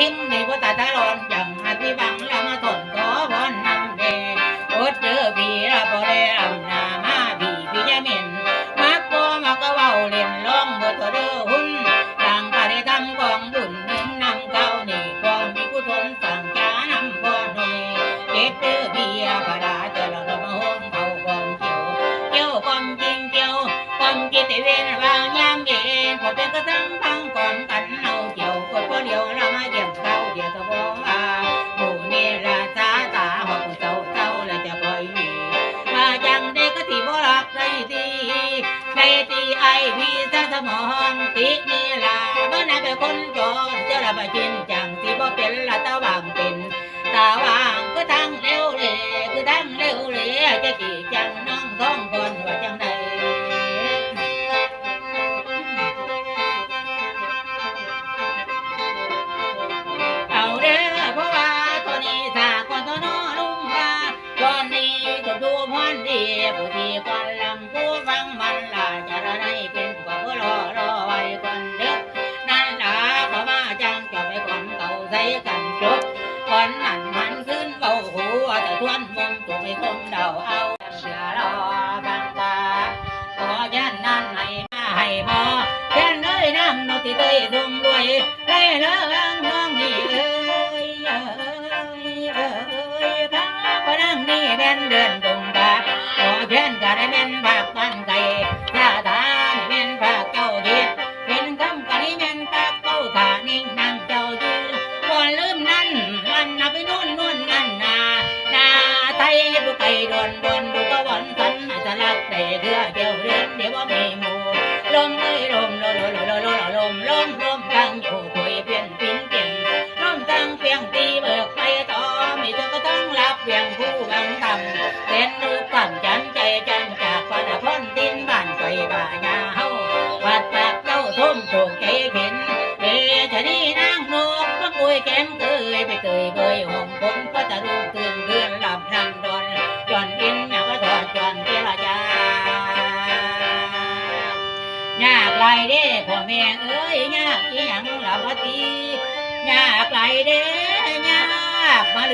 ทิ้งในพุทธตาลอนอย่างอภิบังละมาทนขอพรนนำเดโอดเจอบีละบ่ได้ลำนามาบีพี่จม็นมักตัวมักก็เว้าเล่นร้องบ่ตัวเด้อหุ่นต่างก็ได้ทำกองบุญหนึ่งนำเก้านี่ความมีกุศลสั่งจานำบ่หน่อยเจ็ดเด้อบีละพระดาเจริญมาโฮมเขากองเกี่ยวเกี่ยวกองจริงเกี่ยวกองจิตเวน จังได้ก็ที่บ่รักได้ดีได้ทีไอพี่ซะสมองติ thi bù quan lâm phú văn mạnh là chả ra nay kinh quả bố lo lo vay quân đức nan là có ma chăng cho phải còn cầu giấy cần trước con nặng mạnh xương cầu hú ở tại mông tụi mày không đầu ao. Sửa lo bằng ta. Có dân nan này ma hay mò nơi nam nó thì tây dùng đuôi đây nó ได้แม่นภาคปันไก่ถ้าทานแม่นภาคเจ้าเฮ็ดเป็นคำก็ได้แม่นภาคเก้าขานิ่งนั่งเจ้าอยู่ก่อนลืมนั่นวันนับไปนู่นนู่นนั่นนานาไทยบุไก่ดนดนบุกวันสันจะรักแต่เรือเดียวเรียนเดี๋ยวว่ามีหมู่ลมเอ้ยลมลมลมลมลมลมลมลมตั้งอยู่คุยเปลี่ยนปิ้นเปลี่ยนลมตั้งเพียงตีเบิกไปต่อมีเธอก็ต้องรับเพียงผู้ ลากไรเด้พ่อแม่เอ้ยยากอีหยังล่ะบ่ตียากไรเด้ยากมา